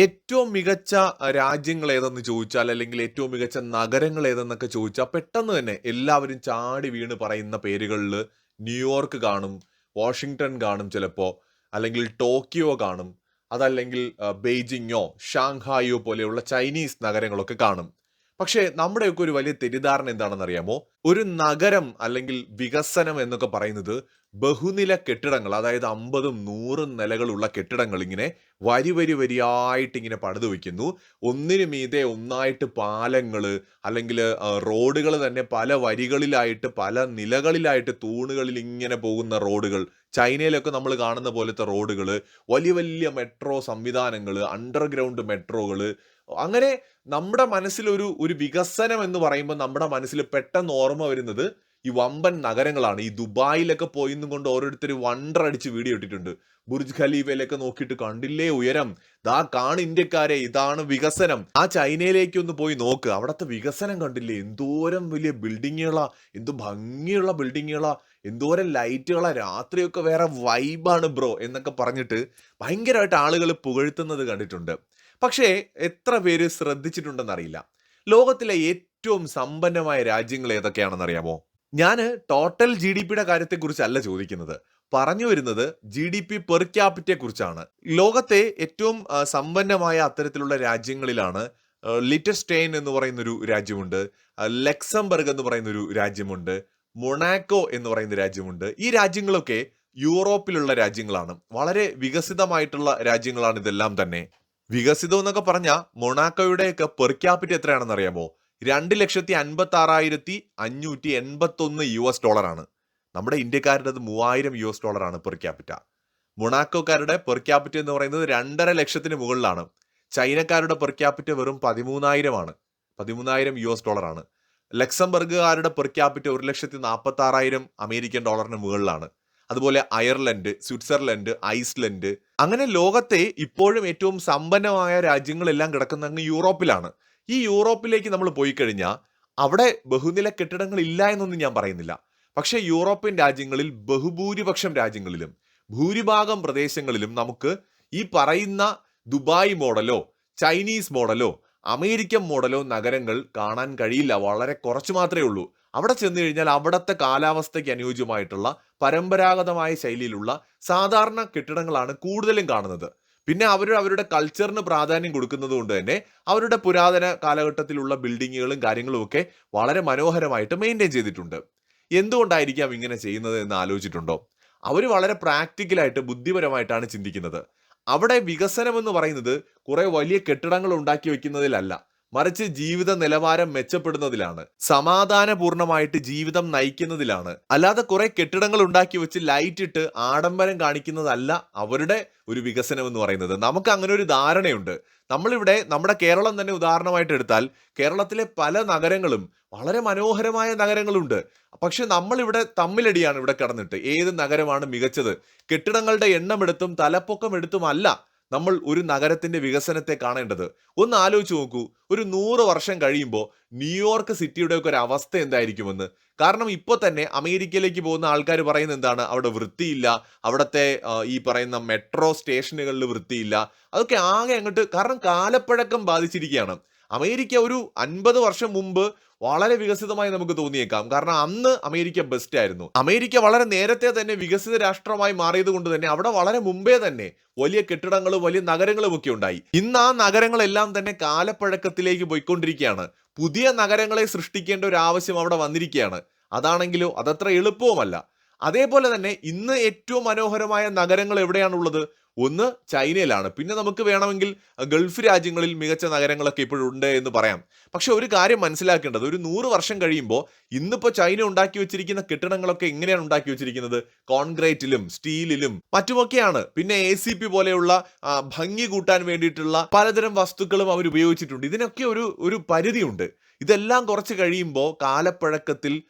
ഏറ്റവും മികച്ച രാജ്യങ്ങൾ ഏതെന്ന് ചോദിച്ചാൽ അല്ലെങ്കിൽ ഏറ്റവും മികച്ച നഗരങ്ങൾ ഏതെന്നൊക്കെ ചോദിച്ചാൽ പെട്ടെന്ന് തന്നെ എല്ലാവരും ചാടി വീണ് പറയുന്ന പേരുകളിൽ ന്യൂയോർക്ക് കാണും വാഷിങ്ടൺ കാണും ചിലപ്പോൾ അല്ലെങ്കിൽ ടോക്കിയോ കാണും അതല്ലെങ്കിൽ ബെയ്ജിങ്ങോ ഷാങ്ഹായോ പോലെയുള്ള ചൈനീസ് നഗരങ്ങളൊക്കെ കാണും. പക്ഷേ നമ്മുടെയൊക്കെ ഒരു വലിയ തെറ്റിദ്ധാരണ എന്താണെന്ന് അറിയാമോ ഒരു നഗരം അല്ലെങ്കിൽ വികസനം എന്നൊക്കെ പറയുന്നത് ബഹുനില കെട്ടിടങ്ങൾ അതായത് അമ്പതും നൂറും നിലകളുള്ള കെട്ടിടങ്ങൾ ഇങ്ങനെ വരി വരി വരിയായിട്ട് ഇങ്ങനെ പണിത് വയ്ക്കുന്നു. ഒന്നിനു മീതെ ഒന്നായിട്ട് പാലങ്ങൾ അല്ലെങ്കിൽ റോഡുകൾ തന്നെ പല വരികളിലായിട്ട് പല നിലകളിലായിട്ട് തൂണുകളിൽ ഇങ്ങനെ പോകുന്ന റോഡുകൾ. ചൈനയിലൊക്കെ നമ്മൾ കാണുന്ന പോലത്തെ റോഡുകൾ വലിയ വലിയ മെട്രോ സംവിധാനങ്ങൾ അണ്ടർഗ്രൗണ്ട് മെട്രോകൾ അങ്ങനെ നമ്മുടെ മനസ്സിലൊരു ഒരു വികസനം എന്ന് പറയുമ്പോൾ നമ്മുടെ മനസ്സിൽ പെട്ടെന്ന് ഓർമ്മ വരുന്നത് ഈ വമ്പൻ നഗരങ്ങളാണ്. ഈ ദുബായിലൊക്കെ പോയിന്നും കൊണ്ട് ഓരോരുത്തർ വണ്ടർ അടിച്ച് വീഡിയോ ഇട്ടിട്ടുണ്ട്. ബുർജ് ഖലീഫയിലൊക്കെ നോക്കിയിട്ട് കണ്ടില്ലേ ഉയരം? ദാ കാണ് ഇന്ത്യക്കാരെ ഇതാണ് വികസനം. ആ ചൈനയിലേക്ക് ഒന്ന് പോയി നോക്ക്. അവിടുത്തെ വികസനം കണ്ടില്ലേ? എന്തോരം വലിയ ബിൽഡിങ്ങുകളാ എന്തോ ഭംഗിയുള്ള ബിൽഡിങ്ങുകളാ എന്തോരം ലൈറ്റുകളാ രാത്രിയൊക്കെ വേറെ വൈബാണ് ബ്രോ എന്നൊക്കെ പറഞ്ഞിട്ട് ഭയങ്കരമായിട്ട് ആളുകൾ പുകഴ്ത്തുന്നത് കണ്ടിട്ടുണ്ട്. പക്ഷേ എത്ര പേര് ശ്രദ്ധിച്ചിട്ടുണ്ടെന്നറിയില്ല. ലോകത്തിലെ ഏറ്റവും സമ്പന്നമായ രാജ്യങ്ങൾ ഏതൊക്കെയാണെന്ന് അറിയാമോ ഞാൻ ടോട്ടൽ ജി ഡി പിയുടെ കാര്യത്തെക്കുറിച്ചല്ല ചോദിക്കുന്നത്. പറഞ്ഞു വരുന്നത് ജി ഡി പി പെർ ക്യാപിറ്റയെ കുറിച്ചാണ് ലോകത്തെ ഏറ്റവും സമ്പന്നമായ അത്തരത്തിലുള്ള രാജ്യങ്ങളിലാണ് ലിറ്റസ്റ്റെയിൻ എന്ന് പറയുന്നൊരു രാജ്യമുണ്ട് ലക്സംബർഗ് എന്ന് പറയുന്നൊരു രാജ്യമുണ്ട് മൊണാക്കോ എന്ന് പറയുന്ന രാജ്യമുണ്ട്. ഈ രാജ്യങ്ങളൊക്കെ യൂറോപ്പിലുള്ള രാജ്യങ്ങളാണ്. വളരെ വികസിതമായിട്ടുള്ള രാജ്യങ്ങളാണ് ഇതെല്ലാം തന്നെ. വികസിതം എന്നൊക്കെ പറഞ്ഞാൽ മൊണാക്കോയുടെയൊക്കെ പെർ ക്യാപിറ്റ എത്രയാണെന്ന് അറിയാമോ രണ്ട് ലക്ഷത്തി അൻപത്തി ആറായിരത്തി അഞ്ഞൂറ്റി എൺപത്തി ഒന്ന് യു എസ് ഡോളറാണ്. നമ്മുടെ ഇന്ത്യക്കാരുടെ മൂവായിരം യു എസ് ഡോളറാണ് പെർ ക്യാപിറ്റ മൊണാക്കോക്കാരുടെ പെർ ക്യാപിറ്റ എന്ന് പറയുന്നത് രണ്ടര ലക്ഷത്തിന് മുകളിലാണ്. ചൈനക്കാരുടെ പെർ ക്യാപിറ്റ വെറും പതിമൂന്നായിരമാണ്. പതിമൂന്നായിരം യു എസ് ഡോളറാണ്. ലക്സംബർഗുകാരുടെ പെർ ക്യാപിറ്റ ഒരു ലക്ഷത്തി നാൽപ്പത്തി ആറായിരം അമേരിക്കൻ ഡോളറിന് മുകളിലാണ്. അതുപോലെ അയർലൻഡ് സ്വിറ്റ്സർലൻഡ് ഐസ്ലൻഡ്. അങ്ങനെ ലോകത്തെ ഇപ്പോഴും ഏറ്റവും സമ്പന്നമായ രാജ്യങ്ങളെല്ലാം കിടക്കുന്ന അങ്ങ് യൂറോപ്പിലാണ്. ഈ യൂറോപ്പിലേക്ക് നമ്മൾ പോയി കഴിഞ്ഞാൽ അവിടെ ബഹുനില കെട്ടിടങ്ങൾ ഇല്ല എന്നൊന്നും ഞാൻ പറയുന്നില്ല. പക്ഷേ യൂറോപ്യൻ രാജ്യങ്ങളിൽ ബഹുഭൂരിപക്ഷം രാജ്യങ്ങളിലും ഭൂരിഭാഗം പ്രദേശങ്ങളിലും നമുക്ക് ഈ പറയുന്ന ദുബായ് മോഡലോ ചൈനീസ് മോഡലോ അമേരിക്കൻ മോഡലോ നഗരങ്ങൾ കാണാൻ കഴിയില്ല. വളരെ കുറച്ച് മാത്രമേ ഉള്ളൂ. അവിടെ ചെന്ന് കഴിഞ്ഞാൽ അവിടുത്തെ കാലാവസ്ഥയ്ക്ക് അനുയോജ്യമായിട്ടുള്ള പരമ്പരാഗതമായ ശൈലിയിലുള്ള സാധാരണ കെട്ടിടങ്ങളാണ് കൂടുതലും കാണുന്നത്. പിന്നെ അവർ അവരുടെ കൾച്ചറിന് പ്രാധാന്യം കൊടുക്കുന്നത് കൊണ്ട് തന്നെ അവരുടെ പുരാതന കാലഘട്ടത്തിലുള്ള ബിൽഡിങ്ങുകളും കാര്യങ്ങളും ഒക്കെ വളരെ മനോഹരമായിട്ട് മെയിന്റെയിൻ ചെയ്തിട്ടുണ്ട്. എന്തുകൊണ്ടായിരിക്കാം ഇങ്ങനെ ചെയ്യുന്നത് എന്ന് ആലോചിച്ചിട്ടുണ്ടോ? അവർ വളരെ പ്രാക്ടിക്കലായിട്ട് ബുദ്ധിപരമായിട്ടാണ് ചിന്തിക്കുന്നത്. അവിടെ വികസനം എന്ന് പറയുന്നത് കുറേ വലിയ കെട്ടിടങ്ങൾ ഉണ്ടാക്കി വെക്കുന്നതിലല്ല മറിച്ച് ജീവിത നിലവാരം മെച്ചപ്പെടുന്നതിലാണ്. സമാധാനപൂർണമായിട്ട് ജീവിതം നയിക്കുന്നതിലാണ്. അല്ലാതെ കുറെ കെട്ടിടങ്ങൾ ഉണ്ടാക്കി വെച്ച് ലൈറ്റ് ഇട്ട് ആഡംബരം കാണിക്കുന്നതല്ല അവരുടെ ഒരു വികസനം എന്ന് പറയുന്നത്. നമുക്ക് അങ്ങനെ ഒരു ധാരണയുണ്ട്. നമ്മളിവിടെ നമ്മുടെ കേരളം തന്നെ ഉദാഹരണമായിട്ട് എടുത്താൽ കേരളത്തിലെ പല നഗരങ്ങളും വളരെ മനോഹരമായ നഗരങ്ങളുണ്ട്. പക്ഷെ നമ്മളിവിടെ തമ്മിലടിയാണ് ഇവിടെ കടന്നിട്ട്. ഏത് നഗരമാണ് മികച്ചത്? കെട്ടിടങ്ങളുടെ എണ്ണം എടുത്തും തലപ്പൊക്കം എടുത്തും അല്ല നമ്മൾ ഒരു നഗരത്തിന്റെ വികസനത്തെ കാണേണ്ടത്. ഒന്ന് ആലോചിച്ച് നോക്കൂ. ഒരു നൂറ് വർഷം കഴിയുമ്പോൾ ന്യൂയോർക്ക് സിറ്റിയുടെ ഒക്കെ ഒരു അവസ്ഥ എന്തായിരിക്കുമെന്ന്? കാരണം ഇപ്പോൾ തന്നെ അമേരിക്കയിലേക്ക് പോകുന്ന ആൾക്കാർ പറയുന്ന എന്താണ്? അവിടെ വൃത്തിയില്ല. അവിടുത്തെ ഈ പറയുന്ന മെട്രോ സ്റ്റേഷനുകളിൽ വൃത്തിയില്ല. അതൊക്കെ ആകെ അങ്ങോട്ട് കാരണം കാലപ്പഴക്കം ബാധിച്ചിരിക്കുകയാണ്. അമേരിക്ക ഒരു അൻപത് വർഷം മുമ്പ് വളരെ വികസിതമായി നമുക്ക് തോന്നിയേക്കാം. കാരണം അന്ന് അമേരിക്ക ബെസ്റ്റ് ആയിരുന്നു. അമേരിക്ക വളരെ നേരത്തെ തന്നെ വികസിത രാഷ്ട്രമായി മാറിയത് കൊണ്ട് തന്നെ അവിടെ വളരെ മുമ്പേ തന്നെ വലിയ കെട്ടിടങ്ങളും വലിയ നഗരങ്ങളും ഒക്കെ ഉണ്ടായി. ഇന്ന് ആ നഗരങ്ങളെല്ലാം തന്നെ കാലപ്പഴക്കത്തിലേക്ക് പോയിക്കൊണ്ടിരിക്കുകയാണ്. പുതിയ നഗരങ്ങളെ സൃഷ്ടിക്കേണ്ട ഒരു ആവശ്യം അവിടെ വന്നിരിക്കുകയാണ്. അതാണെങ്കിലും അതത്ര എളുപ്പവുമല്ല. അതേപോലെ തന്നെ ഇന്ന് ഏറ്റവും മനോഹരമായ നഗരങ്ങൾ എവിടെയാണുള്ളത്? ഒന്ന് ചൈനയിലാണ്. പിന്നെ നമുക്ക് വേണമെങ്കിൽ ഗൾഫ് രാജ്യങ്ങളിൽ മികച്ച നഗരങ്ങളൊക്കെ ഇപ്പോഴുണ്ട് എന്ന് പറയാം. പക്ഷെ ഒരു കാര്യം മനസ്സിലാക്കേണ്ടത് ഒരു നൂറ് വർഷം കഴിയുമ്പോൾ ഇന്നിപ്പോൾ ചൈന ഉണ്ടാക്കി വെച്ചിരിക്കുന്ന കെട്ടിടങ്ങളൊക്കെ എങ്ങനെയാണ് ഉണ്ടാക്കി വെച്ചിരിക്കുന്നത്? കോൺക്രീറ്റിലും സ്റ്റീലിലും മറ്റുമൊക്കെയാണ്. പിന്നെ എ സി പി പോലെയുള്ള ഭംഗി കൂട്ടാൻ വേണ്ടിയിട്ടുള്ള പലതരം വസ്തുക്കളും അവർ ഉപയോഗിച്ചിട്ടുണ്ട്. ഇതിനൊക്കെ ഒരു ഒരു പരിധിയുണ്ട്. ഇതെല്ലാം കുറച്ച് കഴിയുമ്പോൾ കാലപ്പഴക്കത്തിൽ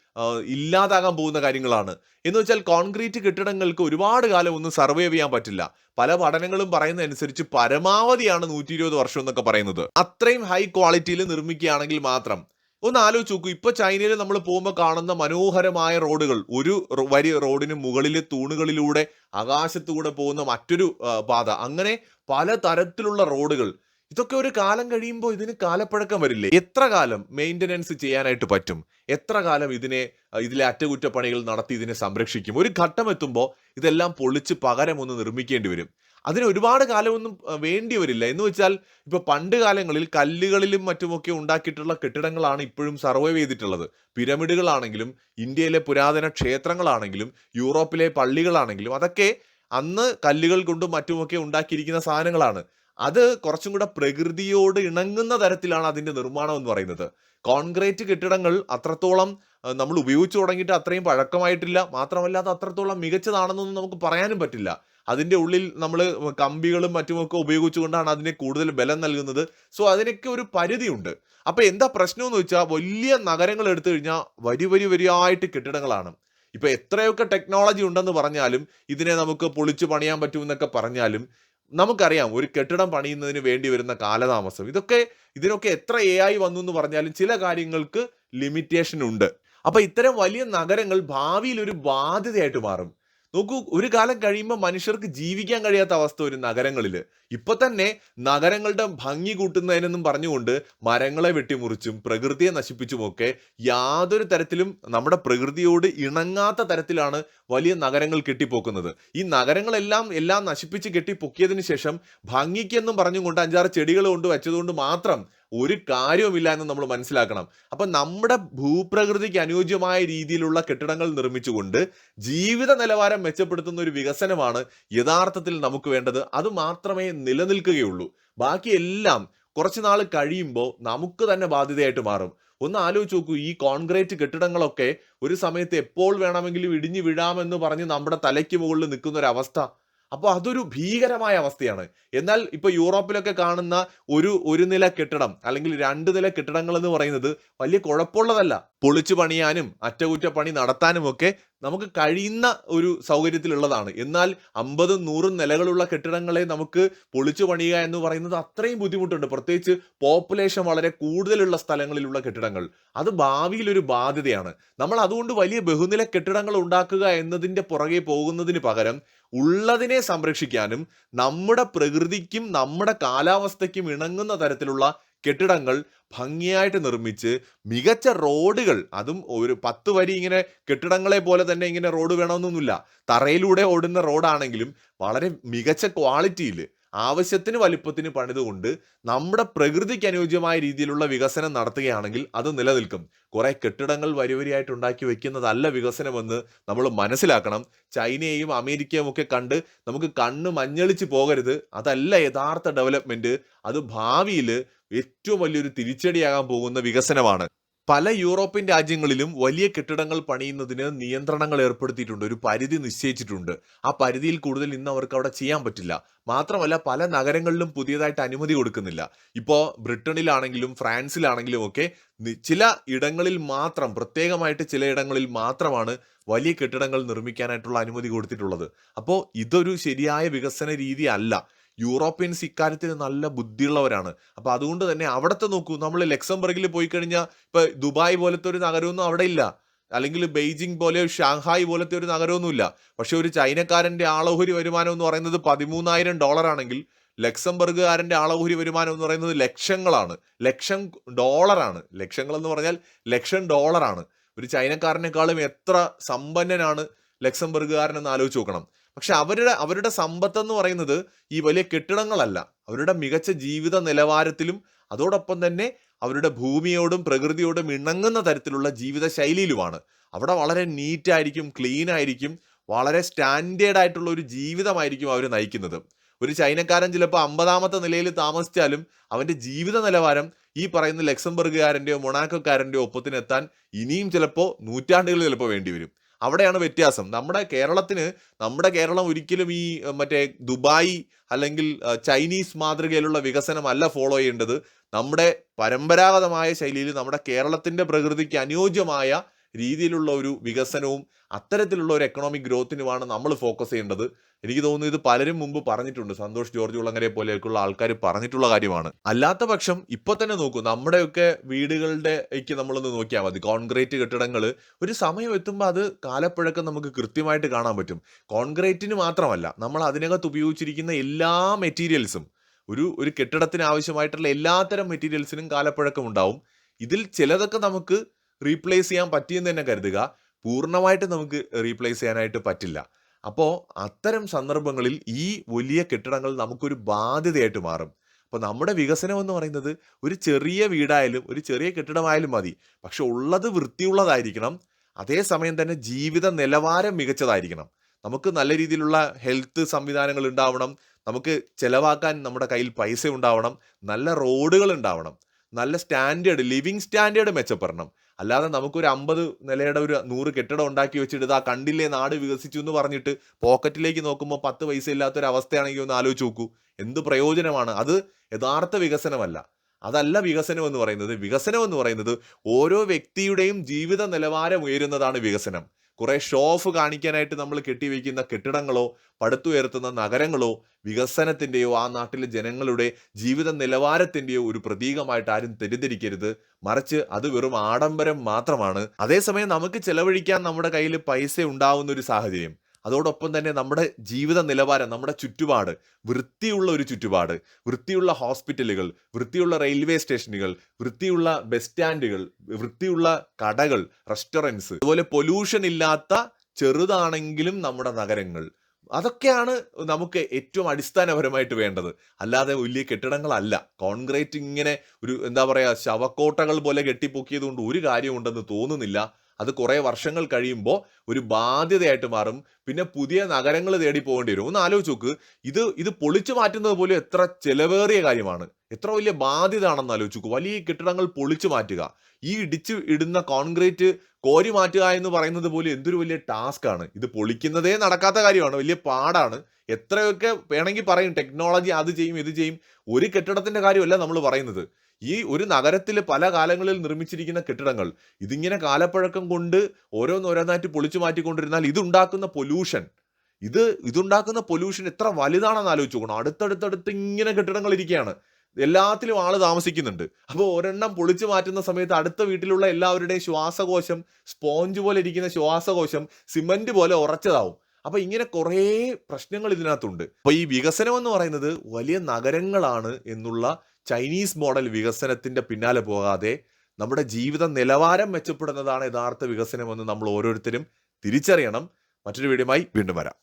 ഇല്ലാതാകാൻ പോകുന്ന കാര്യങ്ങളാണ്. എന്ന് വെച്ചാൽ കോൺക്രീറ്റ് കെട്ടിടങ്ങൾക്ക് ഒരുപാട് കാലം ഒന്നും സർവേ ചെയ്യാൻ പറ്റില്ല. പല പഠനങ്ങളും പറയുന്നതനുസരിച്ച് പരമാവധിയാണ് നൂറ്റി ഇരുപത് വർഷം എന്നൊക്കെ പറയുന്നത്. അത്രയും ഹൈ ക്വാളിറ്റിയിൽ നിർമ്മിക്കുകയാണെങ്കിൽ മാത്രം. ഒന്ന് ആലോചിച്ച് നോക്കൂ. ഇപ്പൊ ചൈനയിൽ നമ്മൾ പോകുമ്പോൾ കാണുന്ന മനോഹരമായ റോഡുകൾ. ഒരു വരി റോഡിന് മുകളിലെ തൂണുകളിലൂടെ ആകാശത്തൂടെ പോകുന്ന മറ്റൊരു പാത. അങ്ങനെ പല തരത്തിലുള്ള റോഡുകൾ. ഇതൊക്കെ ഒരു കാലം കഴിയുമ്പോൾ ഇതിന് കാലപ്പഴക്കം വരില്ലേ? എത്ര കാലം മെയിന്റനൻസ് ചെയ്യാനായിട്ട് പറ്റും? എത്ര കാലം ഇതിനെ ഇതിലെ അറ്റകുറ്റപ്പണികൾ നടത്തി ഇതിനെ സംരക്ഷിക്കും? ഒരു ഘട്ടം എത്തുമ്പോൾ ഇതെല്ലാം പൊളിച്ച് പകരം ഒന്ന് നിർമ്മിക്കേണ്ടി വരും. അതിന് ഒരുപാട് കാലമൊന്നും വേണ്ടി വരില്ല. എന്ന് വെച്ചാൽ ഇപ്പൊ പണ്ട് കാലങ്ങളിൽ കല്ലുകളിലും മറ്റുമൊക്കെ ഉണ്ടാക്കിയിട്ടുള്ള കെട്ടിടങ്ങളാണ് ഇപ്പോഴും സർവൈവ് ചെയ്തിട്ടുള്ളത്. പിരമിഡുകളാണെങ്കിലും ഇന്ത്യയിലെ പുരാതന ക്ഷേത്രങ്ങളാണെങ്കിലും യൂറോപ്പിലെ പള്ളികളാണെങ്കിലും അതൊക്കെ അന്ന് കല്ലുകൾ കൊണ്ടും മറ്റുമൊക്കെ ഉണ്ടാക്കിയിരിക്കുന്ന സാധനങ്ങളാണ്. അത് കുറച്ചും കൂടെ പ്രകൃതിയോട് ഇണങ്ങുന്ന തരത്തിലാണ് അതിന്റെ നിർമ്മാണം എന്ന് പറയുന്നത്. കോൺക്രീറ്റ് കെട്ടിടങ്ങൾ അത്രത്തോളം നമ്മൾ ഉപയോഗിച്ചു തുടങ്ങിയിട്ട് അത്രയും പഴക്കമായിട്ടില്ല. മാത്രമല്ല അത് അത്രത്തോളം മികച്ചതാണെന്നൊന്നും നമുക്ക് പറയാനും പറ്റില്ല. അതിന്റെ ഉള്ളിൽ നമ്മൾ കമ്പികളും മറ്റുമൊക്കെ ഉപയോഗിച്ചുകൊണ്ടാണ് അതിനെ കൂടുതൽ ബലം നൽകുന്നത്. സോ അതിനൊക്കെ ഒരു പരിധിയുണ്ട്. അപ്പോൾ എന്താ പ്രശ്നം എന്ന് വെച്ചാൽ വലിയ നഗരങ്ങൾ എടുത്തു കഴിഞ്ഞാൽ വരി വരി വരിയായിട്ട് കെട്ടിടങ്ങളാണ്. ഇപ്പൊ എത്രയൊക്കെ ടെക്നോളജി ഉണ്ടെന്ന് പറഞ്ഞാലും ഇതിനെ നമുക്ക് പൊളിച്ചു പണിയാൻ പറ്റുമെന്നൊക്കെ പറഞ്ഞാലും നമുക്കറിയാം ഒരു കെട്ടിടം പണിയുന്നതിന് വേണ്ടി വരുന്ന കാലതാമസം. ഇതൊക്കെ ഇതിനൊക്കെ എത്ര എ ആയി വന്നു എന്ന് പറഞ്ഞാലും ചില കാര്യങ്ങൾക്ക് ലിമിറ്റേഷൻ ഉണ്ട്. അപ്പൊ ഇത്തരം വലിയ നഗരങ്ങൾ ഭാവിയിൽ ഒരു ബാധ്യതയായിട്ട് മാറും. നോക്കൂ ഒരു കാലം കഴിയുമ്പോൾ മനുഷ്യർക്ക് ജീവിക്കാൻ കഴിയാത്ത അവസ്ഥ ഒരു നഗരങ്ങളിൽ ഇപ്പൊ തന്നെ നഗരങ്ങളുടെ ഭംഗി കൂട്ടുന്നതിനെന്നും പറഞ്ഞുകൊണ്ട് മരങ്ങളെ വെട്ടിമുറിച്ചും പ്രകൃതിയെ നശിപ്പിച്ചുമൊക്കെ യാതൊരു തരത്തിലും നമ്മുടെ പ്രകൃതിയോട് ഇണങ്ങാത്ത തരത്തിലാണ് വലിയ നഗരങ്ങൾ കെട്ടിപ്പോക്കുന്നത്. ഈ നഗരങ്ങളെല്ലാം എല്ലാം നശിപ്പിച്ച് കെട്ടിപ്പൊക്കിയതിന് ശേഷം ഭംഗിക്കെന്നും പറഞ്ഞുകൊണ്ട് അഞ്ചാറ് ചെടികൾ കൊണ്ട് വെച്ചതുകൊണ്ട് മാത്രം ഒരു കാര്യവുമില്ല എന്ന് നമ്മൾ മനസ്സിലാക്കണം. അപ്പം നമ്മുടെ ഭൂപ്രകൃതിക്ക് അനുയോജ്യമായ രീതിയിലുള്ള കെട്ടിടങ്ങൾ നിർമ്മിച്ചുകൊണ്ട് ജീവിത നിലവാരം മെച്ചപ്പെടുത്തുന്ന ഒരു വികസനമാണ് യഥാർത്ഥത്തിൽ നമുക്ക് വേണ്ടത്. അത് മാത്രമേ നിലനിൽക്കുകയുള്ളൂ. ബാക്കിയെല്ലാം കുറച്ച് നാൾ കഴിയുമ്പോൾ നമുക്ക് തന്നെ ബാധ്യതയായിട്ട് മാറും. ഒന്ന് ആലോചിച്ച് നോക്കൂ ഈ കോൺക്രീറ്റ് കെട്ടിടങ്ങളൊക്കെ ഒരു സമയത്ത് എപ്പോൾ വേണമെങ്കിലും ഇടിഞ്ഞു വീഴാമെന്ന് പറഞ്ഞ് നമ്മുടെ തലയ്ക്ക് മുകളിൽ നിൽക്കുന്ന ഒരു അവസ്ഥ. അപ്പോൾ അതൊരു ഭീകരമായ അവസ്ഥയാണ്. എന്നാൽ ഇപ്പൊ യൂറോപ്പിലൊക്കെ കാണുന്ന ഒരു ഒരു നില കെട്ടിടം അല്ലെങ്കിൽ രണ്ട് നില കെട്ടിടങ്ങൾ എന്ന് പറയുന്നത് വലിയ കുഴപ്പമുള്ളതല്ല. പൊളിച്ചു പണിയാനും അറ്റകുറ്റപ്പണി നടത്താനും ഒക്കെ നമുക്ക് കഴിയുന്ന ഒരു സൗകര്യത്തിലുള്ളതാണ്. എന്നാൽ അമ്പതും നൂറും നിലകളുള്ള കെട്ടിടങ്ങളെ നമുക്ക് പൊളിച്ചു പണിയുക എന്ന് പറയുന്നത് അത്രയും ബുദ്ധിമുട്ടുണ്ട്. പ്രത്യേകിച്ച് പോപ്പുലേഷൻ വളരെ കൂടുതലുള്ള സ്ഥലങ്ങളിലുള്ള കെട്ടിടങ്ങൾ. അത് ഭാവിയിൽ ഒരു ബാധ്യതയാണ്. നമ്മൾ അതുകൊണ്ട് വലിയ ബഹുനില കെട്ടിടങ്ങൾ ഉണ്ടാക്കുക എന്നതിന്റെ പുറകെ പോകുന്നതിന് പകരം ഉള്ളതിനെ സംരക്ഷിക്കാനും നമ്മുടെ പ്രകൃതിക്കും നമ്മുടെ കാലാവസ്ഥയ്ക്കും ഇണങ്ങുന്ന തരത്തിലുള്ള കെട്ടിടങ്ങൾ ഭംഗിയായിട്ട് നിർമ്മിച്ച് മികച്ച റോഡുകൾ അതും ഒരു പത്ത് വരി ഇങ്ങനെ കെട്ടിടങ്ങളെ പോലെ തന്നെ ഇങ്ങനെ റോഡ് വേണമെന്നൊന്നുമില്ല. തറയിലൂടെ ഓടുന്ന റോഡാണെങ്കിലും വളരെ മികച്ച ക്വാളിറ്റിയിൽ ആവശ്യത്തിന് വലിപ്പത്തിന് പണിതുകൊണ്ട് നമ്മുടെ പ്രകൃതിക്ക് അനുയോജ്യമായ രീതിയിലുള്ള വികസനം നടത്തുകയാണെങ്കിൽ അത് നിലനിൽക്കും. കുറെ കെട്ടിടങ്ങൾ വരി വരിയായിട്ട് ഉണ്ടാക്കി വെക്കുന്നതല്ല വികസനമെന്ന് നമ്മൾ മനസ്സിലാക്കണം. ചൈനയെയും അമേരിക്കയും ഒക്കെ കണ്ട് നമുക്ക് കണ്ണ് മഞ്ഞളിച്ച് പോകരുത്. അതല്ല യഥാർത്ഥ ഡെവലപ്മെന്റ് അത് ഭാവിയിൽ ഏറ്റവും വലിയൊരു തിരിച്ചടിയാകാൻ പോകുന്ന വികസനമാണ്. പല യൂറോപ്യൻ രാജ്യങ്ങളിലും വലിയ കെട്ടിടങ്ങൾ പണിയുന്നതിന് നിയന്ത്രണങ്ങൾ ഏർപ്പെടുത്തിയിട്ടുണ്ട്. ഒരു പരിധി നിശ്ചയിച്ചിട്ടുണ്ട്. ആ പരിധിയിൽ കൂടുതൽ ഇന്ന് അവർക്ക് അവിടെ ചെയ്യാൻ പറ്റില്ല. മാത്രമല്ല പല നഗരങ്ങളിലും പുതിയതായിട്ട് അനുമതി കൊടുക്കുന്നില്ല. ഇപ്പോൾ ബ്രിട്ടനിലാണെങ്കിലും ഫ്രാൻസിലാണെങ്കിലും ഒക്കെ ചില ഇടങ്ങളിൽ മാത്രം പ്രത്യേകമായിട്ട് ചില ഇടങ്ങളിൽ മാത്രമാണ് വലിയ കെട്ടിടങ്ങൾ നിർമ്മിക്കാനായിട്ടുള്ള അനുമതി കൊടുത്തിട്ടുള്ളത്. അപ്പോൾ ഇതൊരു ശരിയായ വികസന രീതി അല്ല. യൂറോപ്യൻസ് ഇക്കാര്യത്തിൽ നല്ല ബുദ്ധിയുള്ളവരാണ്. അപ്പൊ അതുകൊണ്ട് തന്നെ അവിടത്തെ നോക്കൂ നമ്മൾ ലക്സംബർഗിൽ പോയി കഴിഞ്ഞാൽ ഇപ്പൊ ദുബായ് പോലത്തെ ഒരു നഗരമൊന്നും അവിടെ ഇല്ല. അല്ലെങ്കിൽ ബെയ്ജിങ് പോലെ ഷാങ്ഹായ് പോലത്തെ ഒരു നഗരമൊന്നുമില്ല പക്ഷെ ഒരു ചൈനക്കാരന്റെ ആളോഹരി വരുമാനം എന്ന് പറയുന്നത് പതിമൂന്നായിരം ഡോളർ ആണെങ്കിൽ ലക്സംബർഗുകാരന്റെ ആളോഹരി വരുമാനം എന്ന് പറയുന്നത് ലക്ഷങ്ങളാണ്. ലക്ഷം ഡോളറാണ് ലക്ഷങ്ങൾ എന്ന് പറഞ്ഞാൽ ലക്ഷം ഡോളറാണ് ഒരു ചൈനക്കാരനേക്കാളും എത്ര സമ്പന്നനാണ് ലക്സംബർഗുകാരൻ എന്ന് ആലോചിച്ച് നോക്കണം. പക്ഷെ അവരുടെ അവരുടെ സമ്പത്ത് എന്ന് പറയുന്നത് ഈ വലിയ കെട്ടിടങ്ങളല്ല. അവരുടെ മികച്ച ജീവിത നിലവാരത്തിലും അതോടൊപ്പം തന്നെ അവരുടെ ഭൂമിയോടും പ്രകൃതിയോടും ഇണങ്ങുന്ന തരത്തിലുള്ള ജീവിത ശൈലിയിലുമാണ്. അവിടെ വളരെ നീറ്റ് ആയിരിക്കും ക്ലീൻ ആയിരിക്കും വളരെ സ്റ്റാൻഡേർഡ് ആയിട്ടുള്ള ഒരു ജീവിതമായിരിക്കും അവർ നയിക്കുന്നത്. ഒരു ചൈനക്കാരൻ ചിലപ്പോൾ അമ്പതാമത്തെ നിലയിൽ താമസിച്ചാലും അവന്റെ ജീവിത നിലവാരം ഈ പറയുന്ന ലക്സംബർഗുകാരന്റെയോ മൊണാക്കോക്കാരന്റെയോ ഒപ്പത്തിനെത്താൻ ഇനിയും ചിലപ്പോൾ നൂറ്റാണ്ടുകൾ ചിലപ്പോൾ വേണ്ടി വരും. അവിടെയാണ് വ്യത്യാസം. നമ്മുടെ കേരളത്തിന് നമ്മുടെ കേരളം ഒരിക്കലും ഈ മറ്റേ ദുബായ് അല്ലെങ്കിൽ ചൈനീസ് മാതൃകയിലുള്ള വികസനമല്ല ഫോളോ ചെയ്യേണ്ടത്. നമ്മുടെ പരമ്പരാഗതമായ ശൈലിയിൽ നമ്മുടെ കേരളത്തിന്റെ പ്രകൃതിക്ക് അനുയോജ്യമായ രീതിയിലുള്ള ഒരു വികസനവും അത്തരത്തിലുള്ള ഒരു എക്കണോമിക് ഗ്രോത്തിനുമാണ് നമ്മൾ ഫോക്കസ് ചെയ്യേണ്ടത്. എനിക്ക് തോന്നുന്നു ഇത് പലരും മുമ്പ് പറഞ്ഞിട്ടുണ്ട്. സന്തോഷ് ജോർജ് ഉള്ളങ്ങരെ പോലെയൊക്കെയുള്ള ആൾക്കാർ പറഞ്ഞിട്ടുള്ള കാര്യമാണ്. അല്ലാത്ത പക്ഷം ഇപ്പൊ തന്നെ നോക്കൂ നമ്മുടെയൊക്കെ വീടുകളുടെ നമ്മളൊന്ന് നോക്കിയാൽ മതി. കോൺക്രീറ്റ് കെട്ടിടങ്ങൾ ഒരു സമയം എത്തുമ്പോൾ അത് കാലപ്പഴക്കം നമുക്ക് കൃത്യമായിട്ട് കാണാൻ പറ്റും. കോൺക്രീറ്റിന് മാത്രമല്ല നമ്മൾ അതിനകത്ത് ഉപയോഗിച്ചിരിക്കുന്ന എല്ലാ മെറ്റീരിയൽസും ഒരു ഒരു കെട്ടിടത്തിന് ആവശ്യമായിട്ടുള്ള എല്ലാത്തരം മെറ്റീരിയൽസിനും കാലപ്പഴക്കം ഉണ്ടാവും. ഇതിൽ ചിലതൊക്കെ നമുക്ക് റീപ്ലേസ് ചെയ്യാൻ പറ്റിയെന്ന് തന്നെ കരുതുക. പൂർണമായിട്ട് നമുക്ക് റീപ്ലേസ് ചെയ്യാനായിട്ട് പറ്റില്ല. അപ്പോൾ അത്തരം സന്ദർഭങ്ങളിൽ ഈ വലിയ കെട്ടിടങ്ങൾ നമുക്കൊരു ബാധ്യതയായിട്ട് മാറും. അപ്പോൾ നമ്മുടെ വികസനം എന്ന് പറയുന്നത് ഒരു ചെറിയ വീടായാലും ഒരു ചെറിയ കെട്ടിടമായാലും മതി. പക്ഷെ ഉള്ളത് വൃത്തിയുള്ളതായിരിക്കണം. അതേസമയം തന്നെ ജീവിത നിലവാരം മികച്ചതായിരിക്കണം. നമുക്ക് നല്ല രീതിയിലുള്ള ഹെൽത്ത് സംവിധാനങ്ങൾ ഉണ്ടാവണം. നമുക്ക് ചിലവാക്കാൻ നമ്മുടെ കയ്യിൽ പൈസ ഉണ്ടാവണം. നല്ല റോഡുകൾ ഉണ്ടാവണം. നല്ല സ്റ്റാൻഡേർഡ് ലിവിങ് സ്റ്റാൻഡേർഡ് മെച്ചപ്പെടണം. അല്ലാതെ നമുക്കൊരു അമ്പത് നിലയുടെ ഒരു നൂറ് കെട്ടിടം ഉണ്ടാക്കി വെച്ചിട്ട് ഇതാ കണ്ടില്ലേ നാട് വികസിച്ചു എന്ന് പറഞ്ഞിട്ട് പോക്കറ്റിലേക്ക് നോക്കുമ്പോൾ പത്ത് പൈസ ഇല്ലാത്തൊരു അവസ്ഥയാണെങ്കിൽ ഒന്ന് ആലോചിച്ച് നോക്കൂ. എന്ത് പ്രയോജനമാണ്? അത് യഥാർത്ഥ വികസനമല്ല. അതല്ല വികസനം എന്ന് പറയുന്നത്. വികസനം എന്ന് പറയുന്നത് ഓരോ വ്യക്തിയുടെയും ജീവിത നിലവാരം ഉയരുന്നതാണ് വികസനം. കുറെ ഷോ ഓഫ് കാണിക്കാനായിട്ട് നമ്മൾ കെട്ടിവെക്കുന്ന കെട്ടിടങ്ങളോ പടുത്തുയർത്തുന്ന നഗരങ്ങളോ വികസനത്തിന്റെയോ ആ നാട്ടിലെ ജനങ്ങളുടെ ജീവിത നിലവാരത്തിന്റെയോ ഒരു പ്രതീകമായിട്ട് ആരും തെറ്റിദ്ധരിക്കരുത്. മറിച്ച് അത് വെറും ആഡംബരം മാത്രമാണ്. അതേസമയം നമുക്ക് ചെലവഴിക്കാൻ നമ്മുടെ കയ്യിൽ പൈസ ഉണ്ടാവുന്ന ഒരു സാഹചര്യം. അതോടൊപ്പം തന്നെ നമ്മുടെ ജീവിത നിലവാരം നമ്മുടെ ചുറ്റുപാട് വൃത്തിയുള്ള ഒരു ചുറ്റുപാട് വൃത്തിയുള്ള ഹോസ്പിറ്റലുകൾ വൃത്തിയുള്ള റെയിൽവേ സ്റ്റേഷനുകൾ വൃത്തിയുള്ള ബസ് സ്റ്റാൻഡുകൾ വൃത്തിയുള്ള കടകൾ റെസ്റ്റോറന്റ്സ് അതുപോലെ പൊല്യൂഷൻ ഇല്ലാത്ത ചെറുതാണെങ്കിലും നമ്മുടെ നഗരങ്ങൾ. അതൊക്കെയാണ് നമുക്ക് ഏറ്റവും അടിസ്ഥാനപരമായിട്ട് വേണ്ടത്. അല്ലാതെ വലിയ കെട്ടിടങ്ങളല്ല. കോൺക്രീറ്റ് ഇങ്ങനെ ഒരു എന്താ പറയുക ശവക്കോട്ടകൾ പോലെ കെട്ടിപ്പൊക്കിയത് കൊണ്ട് ഒരു കാര്യമുണ്ടെന്ന് തോന്നുന്നില്ല. അത് കുറേ വർഷങ്ങൾ കഴിയുമ്പോൾ ഒരു ബാധ്യതയായിട്ട് മാറും. പിന്നെ പുതിയ നഗരങ്ങൾ തേടി പോകേണ്ടി വരും. ഒന്ന് ആലോചിച്ച് നോക്ക്. ഇത് ഇത് പൊളിച്ചു മാറ്റുന്നത് പോലും എത്ര ചെലവേറിയ കാര്യമാണ്. എത്ര വലിയ ബാധ്യത ആണെന്ന് ആലോചിച്ച് നോക്കൂ. വലിയ കെട്ടിടങ്ങൾ പൊളിച്ചു മാറ്റുക. ഈ ഇടിച്ച് ഇടുന്ന കോൺക്രീറ്റ് കോരി മാറ്റുക എന്ന് പറയുന്നത് പോലും എന്തൊരു വലിയ ടാസ്ക് ആണ്. ഇത് പൊളിക്കുന്നതേ നടക്കാത്ത കാര്യമാണ്. വലിയ പാടാണ്. എത്രയൊക്കെ വേണമെങ്കിൽ പറയും. ടെക്നോളജി അത് ചെയ്യും ഇത് ചെയ്യും. ഒരു കെട്ടിടത്തിന്റെ കാര്യമല്ല നമ്മൾ പറയുന്നത്. ഈ ഒരു നഗരത്തിൽ പല കാലങ്ങളിൽ നിർമ്മിച്ചിരിക്കുന്ന കെട്ടിടങ്ങൾ ഇതിങ്ങനെ കാലപ്പഴക്കം കൊണ്ട് ഓരോന്നോരോന്നായിട്ട് പൊളിച്ചു മാറ്റിക്കൊണ്ടിരുന്നാൽ ഇതുണ്ടാക്കുന്ന പൊല്യൂഷൻ ഇത് ഇതുണ്ടാക്കുന്ന പൊല്യൂഷൻ എത്ര വലുതാണെന്ന് ആലോചിച്ച് നോക്കണം. അടുത്തടുത്തടുത്ത് ഇങ്ങനെ കെട്ടിടങ്ങൾ ഇരിക്കുകയാണ്. എല്ലാത്തിലും ആൾ താമസിക്കുന്നുണ്ട്. അപ്പോൾ ഒരെണ്ണം പൊളിച്ചു മാറ്റുന്ന സമയത്ത് അടുത്ത വീട്ടിലുള്ള എല്ലാവരുടെയും ശ്വാസകോശം സ്പോഞ്ച് പോലെ ഇരിക്കുന്ന ശ്വാസകോശം സിമന്റ് പോലെ ഉറച്ചതാവും. അപ്പൊ ഇങ്ങനെ കുറേ പ്രശ്നങ്ങൾ ഇതിനകത്തുണ്ട്. അപ്പൊ ഈ വികസനം എന്ന് പറയുന്നത് വലിയ നഗരങ്ങളാണ് എന്നുള്ള ചൈനീസ് മോഡൽ വികസനത്തിന്റെ പിന്നാലെ പോകാതെ നമ്മുടെ ജീവിത നിലവാരം മെച്ചപ്പെടുന്നതാണ് യഥാർത്ഥ വികസനമെന്ന് നമ്മൾ ഓരോരുത്തരും തിരിച്ചറിയണം. മറ്റൊരു വീഡിയോയുമായി വീണ്ടും വരാം.